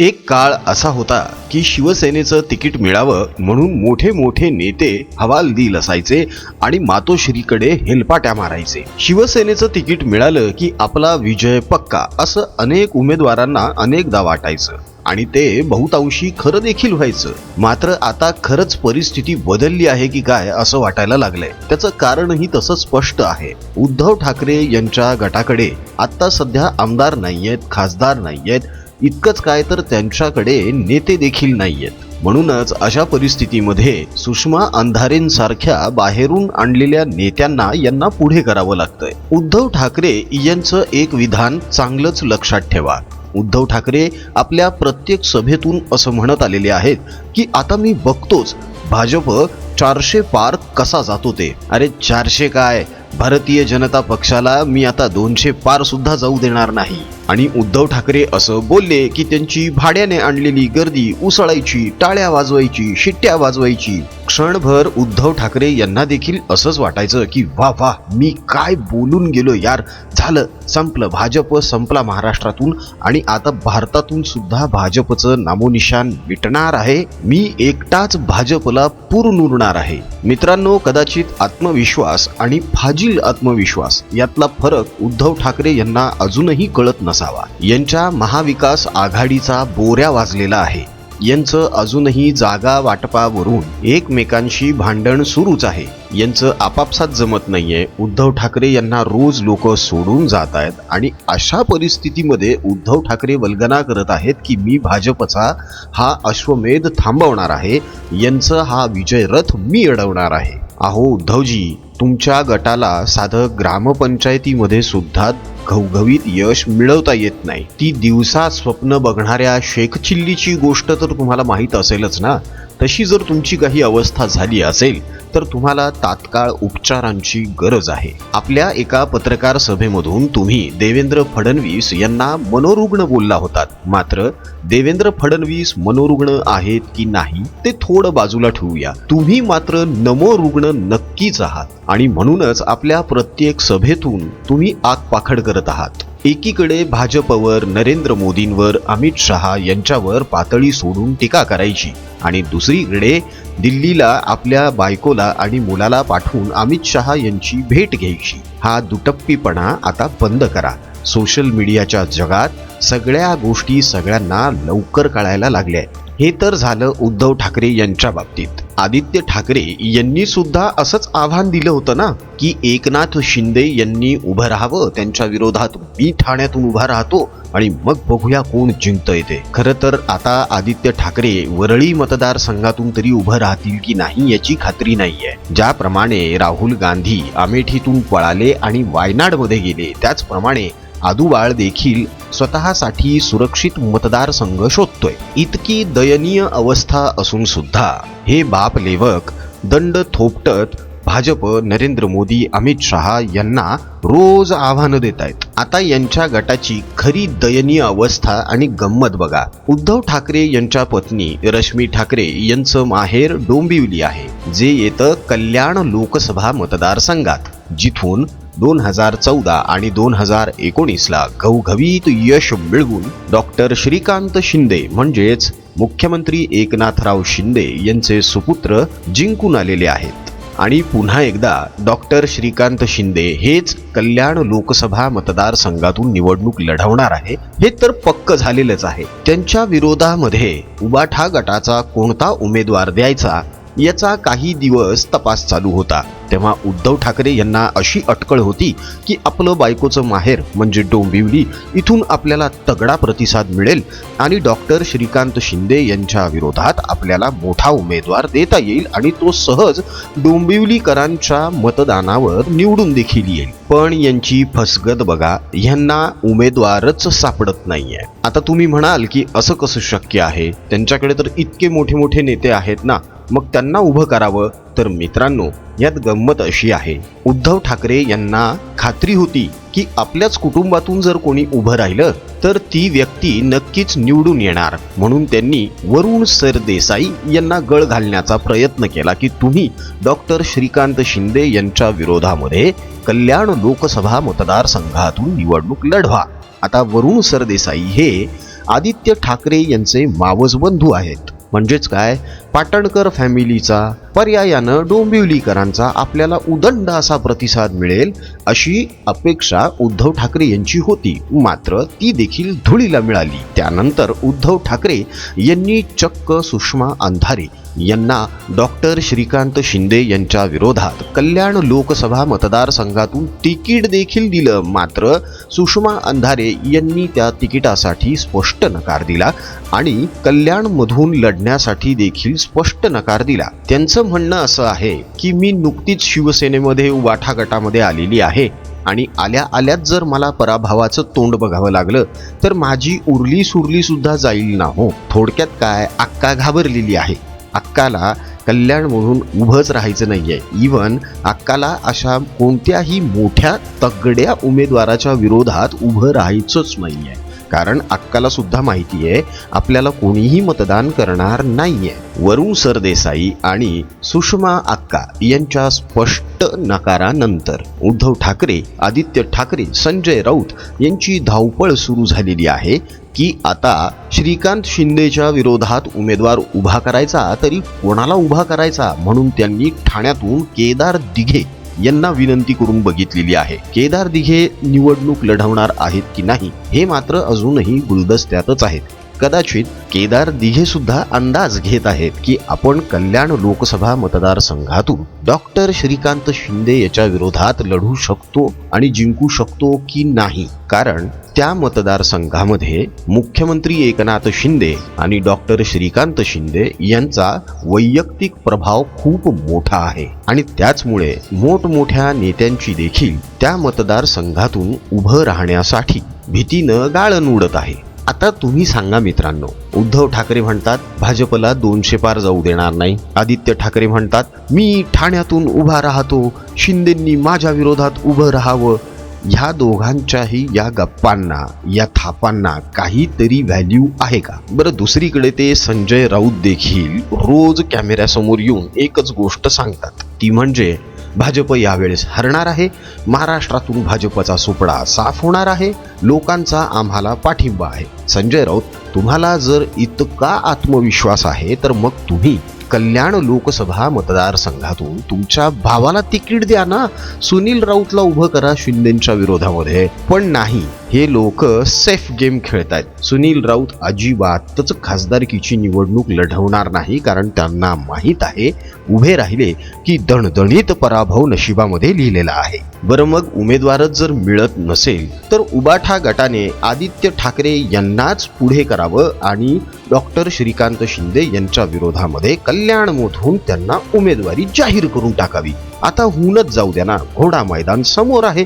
एक काळ असा होता की शिवसेनेचं तिकीट मिळावं म्हणून मोठे मोठे नेते हवालदिल असायचे आणि मातोश्रीकडे हेलपाट्या मारायचे. शिवसेनेचं तिकीट मिळालं की आपला विजय पक्का असं अनेक उमेदवारांना अनेकदा वाटायचं. आणि ते बहुतांशी खरं देखील व्हायचं. मात्र आता खरंच परिस्थिती बदलली आहे की काय असं वाटायला लागलंय. त्याचं कारणही तसं स्पष्ट आहे. उद्धव ठाकरे यांच्या गटाकडे आता सध्या आमदार नाहीयेत खासदार नाहीयेत इतकंच काय तर त्यांच्याकडे नेते देखील नाहीयेत. म्हणूनच अशा परिस्थितीमध्ये सुषमा अंधारेंसारख्या बाहेरून आणलेल्या नेत्यांना यांना पुढे करावं लागतंय. उद्धव ठाकरे यांचं एक विधान चांगलंच लक्षात ठेवा. उद्धव ठाकरे आपल्या प्रत्येक सभेतून असं म्हणत आलेले आहेत की आता मी बघतोच भाजप चारशे पार कसा जातो ते अरे चारशे काय? भारतीय जनता पक्षाला मी आता दोनशे पार सुद्धा जाऊ देणार नाही. आणि उद्धव ठाकरे असं बोलले की त्यांची भाड्याने आणलेली गर्दी उसळायची टाळ्या वाजवायची शिट्ट्या वाजवायची. क्षणभर उद्धव ठाकरे यांना देखील असंच वाटायचं की वा वा मी काय बोलून गेलो यार. झालं संपलं. भाजप संपला महाराष्ट्रातून आणि आता भारतातून सुद्धा भाजपचं नामोनिशान मिटणार आहे. मी एकटाच भाजपला पूर्ण उरणार आहे. मित्रांनो कदाचित आत्मविश्वास आणि फाजील आत्मविश्वास यातला फरक उद्धव ठाकरे यांना अजूनही कळत असावा. यांच्या महाविकास आघाडीचा बोऱ्या वाजलेला आहे. यांचं अजूनही जागा वाटपावरून एकमेकांशी भांडण सुरूच आहे. यांचं आपापसात जमत नाहीये. उद्धव ठाकरे यांना रोज लोक सोडून जात आहेत आणि अशा परिस्थितीमध्ये उद्धव ठाकरे वल्गना करत आहेत की मी भाजपचा हा अश्वमेध थांबवणार आहे. यांचं हा विजय रथ मी अडवणार आहे. अहो उद्धवजी तुमच्या गटाला साधं ग्रामपंचायतीमध्ये सुद्धा घवघवीत यश मिळवता येत नाही. ती दिवसा स्वप्न बघणाऱ्या शेख चिल्लीची गोष्ट तर तुम्हाला माहीत असेलच ना. तशी जर तुमची काही अवस्था झाली असेल तर तुम्हाला तात्काळ उपचारांची गरज आहे. आपल्या एका पत्रकार सभेमधून तुम्ही देवेंद्र फडणवीस यांना मनोरुग्ण बोलला होतात. मात्र देवेंद्र फडणवीस मनोरुग्ण आहेत की नाही ते थोडं बाजूला ठेवूया. तुम्ही मात्र नमो रुग्ण नक्कीच आहात. आणि म्हणूनच आपल्या प्रत्येक सभेतून तुम्ही आगपाखड करत आहात. एकीकडे भाजपवर नरेंद्र मोदींवर अमित शहा यांच्यावर पातळी सोडून टीका करायची आणि दुसरीकडे दिल्लीला आपल्या बायकोला आणि मुलाला पाठवून अमित शहा यांची भेट घ्यायची. हा दुटप्पीपणा आता बंद करा. सोशल मीडियाच्या जगात सगळ्या गोष्टी सगळ्यांना लवकर कळायला लागल्या हे तर झालं उद्धव ठाकरे यांच्या बाबतीत. आदित्य ठाकरे यांनी सुद्धा असंच आव्हान दिलं होतं ना की एकनाथ शिंदे यांनी उभं राहावं त्यांच्या विरोधात मी ठाण्यातून उभा राहतो आणि मग बघूया कोण जिंकतंय ते. खरं तर आता आदित्य ठाकरे वरळी मतदारसंघातून तरी उभं राहतील की नाही याची खात्री नाहीये. ज्याप्रमाणे राहुल गांधी अमेठीतून पळाले आणि वायनाडमध्ये गेले त्याचप्रमाणे आदुबाळ देखील स्वतःसाठी सुरक्षित मतदारसंघ शोधतोय. इतकी दयनीय अवस्था असून सुद्धा हे बाप लेवक दंड थोपटत भाजप नरेंद्र मोदी अमित शहा यांना रोज आव्हानं देत आहेत आता यांच्या गटाची खरी दयनीय अवस्था आणि गंमत बघा. उद्धव ठाकरे यांच्या पत्नी रश्मी ठाकरे यांचं माहेर डोंबिवली आहे जे येतं कल्याण लोकसभा मतदारसंघात जिथून दोन हजार चौदा आणि दोन हजार एकोणीसला घवघवीत यश मिळवून डॉक्टर श्रीकांत शिंदे म्हणजेच मुख्यमंत्री एकनाथराव शिंदे यांचे सुपुत्र जिंकून आलेले आहेत. आणि पुन्हा एकदा डॉक्टर श्रीकांत शिंदे हेच कल्याण लोकसभा मतदारसंघातून निवडणूक लढवणार आहे हे तर पक्क झालेलंच आहे. त्यांच्या विरोधामध्ये उबाठा गटाचा कोणता उमेदवार द्यायचा याचा काही दिवस तपास चालू होता. तेव्हा उद्धव ठाकरे यांना अशी अटकळ होती की आपलं बायकोचं माहेर म्हणजे डोंबिवली इथून आपल्याला तगडा प्रतिसाद मिळेल आणि डॉक्टर श्रीकांत शिंदे यांच्या विरोधात आपल्याला मोठा उमेदवार देता येईल आणि तो सहज डोंबिवलीकरांच्या मतदानावर निवडून देखील येईल. पण यांची फसगत बघा यांना उमेदवारच सापडत नाहीये. आता तुम्ही म्हणाल की असं कसं शक्य आहे? त्यांच्याकडे तर इतके मोठे मोठे नेते आहेत ना. मग त्यांना उभं करावं. तर मित्रांनो यात गंमत अशी आहे. उद्धव ठाकरे यांना खात्री होती की आपल्याच कुटुंबातून जर कोणी उभं राहिलं तर ती व्यक्ती नक्कीच निवडून येणार. म्हणून त्यांनी वरुण सरदेसाई यांना गळ घालण्याचा प्रयत्न केला की तुम्ही डॉक्टर श्रीकांत शिंदे यांच्या विरोधामध्ये कल्याण लोकसभा मतदारसंघातून निवडणूक लढवा. आता वरुण सरदेसाई हे आदित्य ठाकरे यांचे मावस बंधू आहेत. म्हणजेच काय? पाटणकर फॅमिलीचा पर्यायानं डोंबिवलीकरांचा आपल्याला उदंड असा प्रतिसाद मिळेल अशी अपेक्षा उद्धव ठाकरे यांची होती. मात्र ती देखील धुळीला मिळाली. त्यानंतर उद्धव ठाकरे यांनी चक्क सुषमा अंधारे यांना डॉक्टर श्रीकांत शिंदे यांच्या विरोधात कल्याण लोकसभा मतदारसंघातून तिकीट देखील दिलं. मात्र सुषमा अंधारे यांनी त्या तिकिटासाठी स्पष्ट नकार दिला आणि कल्याणमधून लढण्यासाठी देखील स्पष्ट नकार दिला. त्यांचं म्हणणं असं आहे की मी नुकतीच शिवसेनेमध्ये उबाठा गटामध्ये आलेली आहे आणि आल्या आल्याच जर मला पराभवाचं तोंड बघावं लागलं तर माझी उरली सुरली सुद्धा जाईल ना हो. थोडक्यात काय अक्का घाबरलेली आहे. अक्काला कल्याण म्हणून उभंच राहायचं नाहीये. इवन अक्काला अशा कोणत्याही मोठ्या तगड्या उमेदवाराच्या विरोधात उभं राहायचंच नाहीये. कारण अक्काला सुद्धा माहिती आहे आपल्याला कोणीही मतदान करणार नाहीये. वरुण सरदेसाई आणि सुषमा अक्का यांच्या स्पष्ट नकारानंतर उद्धव ठाकरे आदित्य ठाकरे संजय राऊत यांची धावपळ सुरू झालेली आहे की आता श्रीकांत शिंदेच्या विरोधात उमेदवार उभा करायचा तरी कोणाला उभा करायचा म्हणून त्यांनी ठाण्यातून केदार दिघे यांना विनंती करून बघितलेली आहे. केदार दिघे निवडणूक लढवणार आहेत की नाही हे मात्र अजूनही गुलदस्त्यातच आहेत. कदाचित केदार दिघे सुद्धा अंदाज घेत आहेत की आपण कल्याण लोकसभा मतदारसंघातून डॉक्टर श्रीकांत शिंदे याच्या विरोधात लढू शकतो आणि जिंकू शकतो की नाही. कारण त्या मतदारसंघामध्ये मुख्यमंत्री एकनाथ शिंदे आणि डॉक्टर श्रीकांत शिंदे यांचा वैयक्तिक प्रभाव खूप मोठा आहे. आणि त्याचमुळे मोठमोठ्या नेत्यांची देखील त्या मतदारसंघातून उभं राहण्यासाठी भीतीनं गाळण उडत आहे. आता तुम्ही सांगा मित्रांनो उद्धव ठाकरे म्हणतात भाजपला दोनशे पार जाऊ देणार नाही. आदित्य ठाकरे म्हणतात मी ठाण्यातून उभा राहतो शिंदेंनी माझ्या विरोधात उभं राहावं. ह्या दोघांच्याही या गप्पांना या थापांना काहीतरी व्हॅल्यू आहे का? बरं दुसरीकडे ते संजय राऊत देखील रोज कॅमेऱ्यासमोर येऊन एकच गोष्ट सांगतात. ती म्हणजे भाजप यावेळेस हरणार आहे. महाराष्ट्रातून भाजपचा सुपडा साफ होणार आहे. लोकांचा आम्हाला पाठिंबा आहे. संजय राऊत तुम्हाला जर इतका आत्मविश्वास आहे तर मग तुम्ही कल्याण लोकसभा मतदारसंघातून तुमच्या भावाला तिकीट द्या ना. सुनील राऊतला उभं करा शिंदेच्या विरोधामध्ये. पण नाही हे लोक सेफ गेम खेळत आहेत सुनील राऊत अजिबातच खासदारकीची निवडणूक लढवणार नाही कारण त्यांना माहीत आहे उभे राहिले की दणदणीत पराभव नशिबामध्ये लिहिलेला आहे. बरं मग उमेदवारच जर मिळत नसेल तर उबाठा गटाने आदित्य ठाकरे यांनाच पुढे करावं आणि डॉक्टर श्रीकांत शिंदे यांच्या विरोधामध्ये कल्याणमधून त्यांना उमेदवारी जाहीर करून टाकावी. आता होऊनच जाऊ द्या ना घोडा मैदान समोर आहे.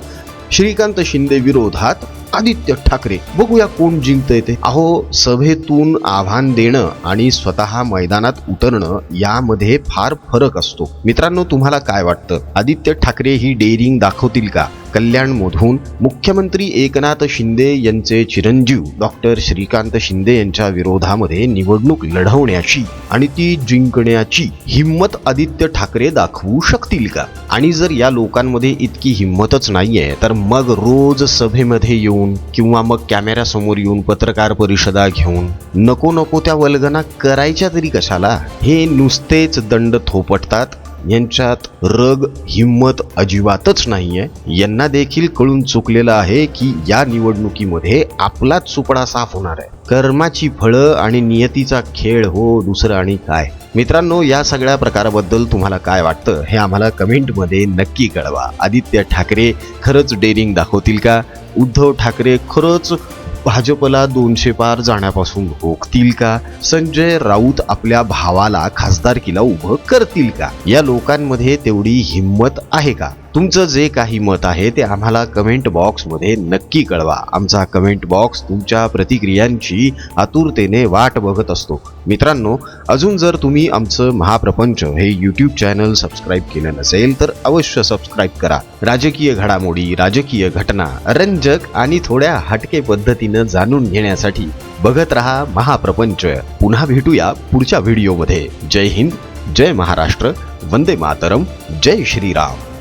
श्रीकांत शिंदे विरोधात आदित्य ठाकरे. बघूया कोण जिंकतंय ते. अहो सभेतून आव्हान देणं आणि स्वतः मैदानात उतरणं यामध्ये फार फरक असतो. मित्रांनो तुम्हाला काय वाटतं? आदित्य ठाकरे ही डेअरिंग दाखवतील का? कल्याणमधून मुख्यमंत्री एकनाथ शिंदे यांचे चिरंजीव डॉक्टर श्रीकांत शिंदे यांच्या विरोधामध्ये निवडणूक लढवण्याची आणि ती जिंकण्याची हिंमत आदित्य ठाकरे दाखवू शकतील का? आणि जर या लोकांमध्ये इतकी हिंमतच नाहीये तर मग रोज सभेमध्ये येऊन किंवा मग कॅमेऱ्यासमोर येऊन पत्रकार परिषदा घेऊन नको नको त्या वल्गना करायच्या तरी कशाला? हे नुसतेच दंड थोपटतात. यांच्यात रग हिंमत अजिबातच नाहीये. यांना देखील कळून चुकलेलं आहे की या निवडणुकीमध्ये आपलाच सुपडा साफ होणार आहे. कर्माची फळं आणि नियतीचा खेळ हो दुसरं आणि काय? मित्रांनो या सगळ्या प्रकाराबद्दल तुम्हाला काय वाटतं हे आम्हाला कमेंटमध्ये नक्की कळवा. आदित्य ठाकरे खरंच डेरिंग दाखवतील का? उद्धव ठाकरे खरंच भाजपला दोनशे पार जाण्यापासून रोखतील का? संजय राऊत आपल्या भावाला खासदारकीला उभं करतील का? या लोकांमध्ये तेवढी हिंमत आहे का? तुमचं जे काही मत आहे ते आम्हाला कमेंट बॉक्समध्ये नक्की कळवा. आमचा कमेंट बॉक्स तुमच्या प्रतिक्रियांची आतुरतेने वाट बघत असतो. मित्रांनो अजून जर तुम्ही आमचं महाप्रपंच हे यूट्यूब चॅनल सबस्क्राईब केलं नसेल तर अवश्य सबस्क्राईब करा. राजकीय घडामोडी राजकीय घटना रंजक आणि थोड्या हटके पद्धतीनं जाणून घेण्यासाठी बघत रहा महाप्रपंच. पुन्हा भेटूया पुढच्या व्हिडिओमध्ये जय हिंद जय महाराष्ट्र वंदे मातरम जय श्रीराम.